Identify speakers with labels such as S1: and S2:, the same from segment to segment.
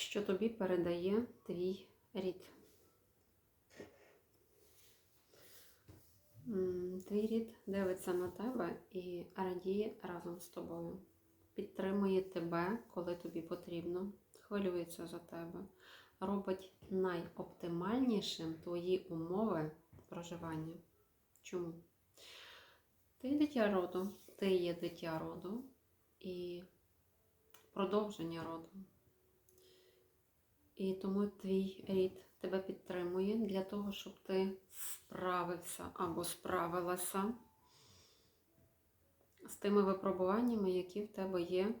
S1: що тобі передає твій рід. Твій рід дивиться на тебе і радіє разом з тобою. Підтримує тебе, коли тобі потрібно, хвилюється за тебе, робить найоптимальнішим твої умови проживання. Чому? Ти дитя роду, ти є дитя роду і продовження роду. І тому твій рід тебе підтримує для того, щоб ти справився або справилася з тими випробуваннями, які в тебе є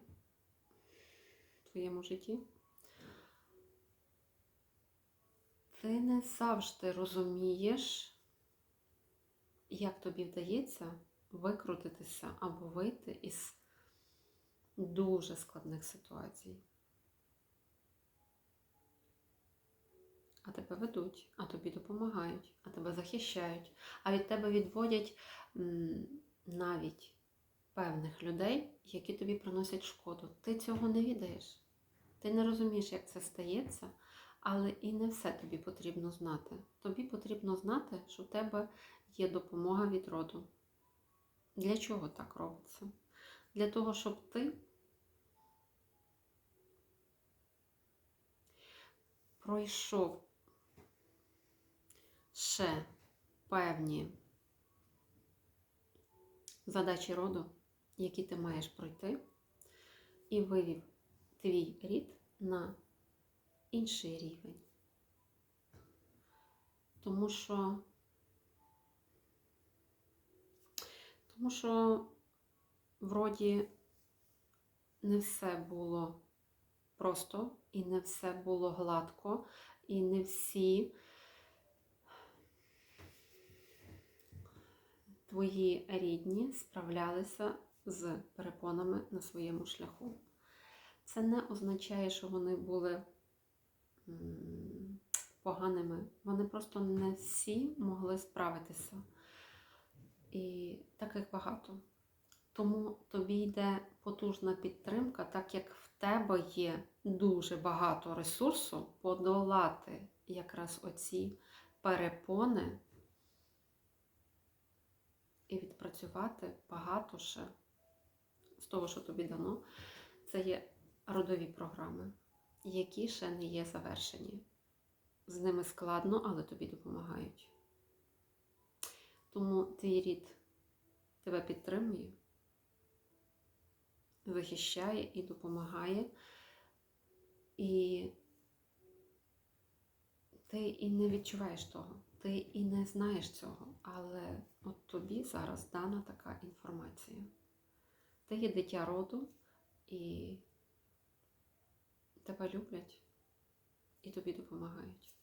S1: в твоєму житті. Ти не завжди розумієш, як тобі вдається викрутитися або вийти із дуже складних ситуацій. А тебе ведуть, а тобі допомагають, а тебе захищають, а від тебе відводять навіть певних людей, які тобі приносять шкоду. Ти цього не відаєш. Ти не розумієш, як це стається, але і не все тобі потрібно знати. Тобі потрібно знати, що в тебе є допомога від роду. Для чого так робиться? Для того, щоб ти пройшов ще певні задачі роду, які ти маєш пройти, і вивів твій рід на інший рівень. Тому що, тому що вроді не все було просто, і не все було гладко, і не всі твої рідні справлялися з перепонами на своєму шляху. Це не означає, що вони були поганими. Вони просто не всі могли справитися. І таких багато. Тому тобі йде потужна підтримка, так як в тебе є дуже багато ресурсу подолати якраз оці перепони і відпрацювати багато ще з того, що тобі дано. Це є родові програми, які ще не є завершені. З ними складно, але тобі допомагають. Тому твій рід тебе підтримує захищає і допомагає. І ти і не відчуваєш того, ти і не знаєш цього, але от тобі зараз дана така інформація. Ти є дитя роду, і тебе люблять, і тобі допомагають.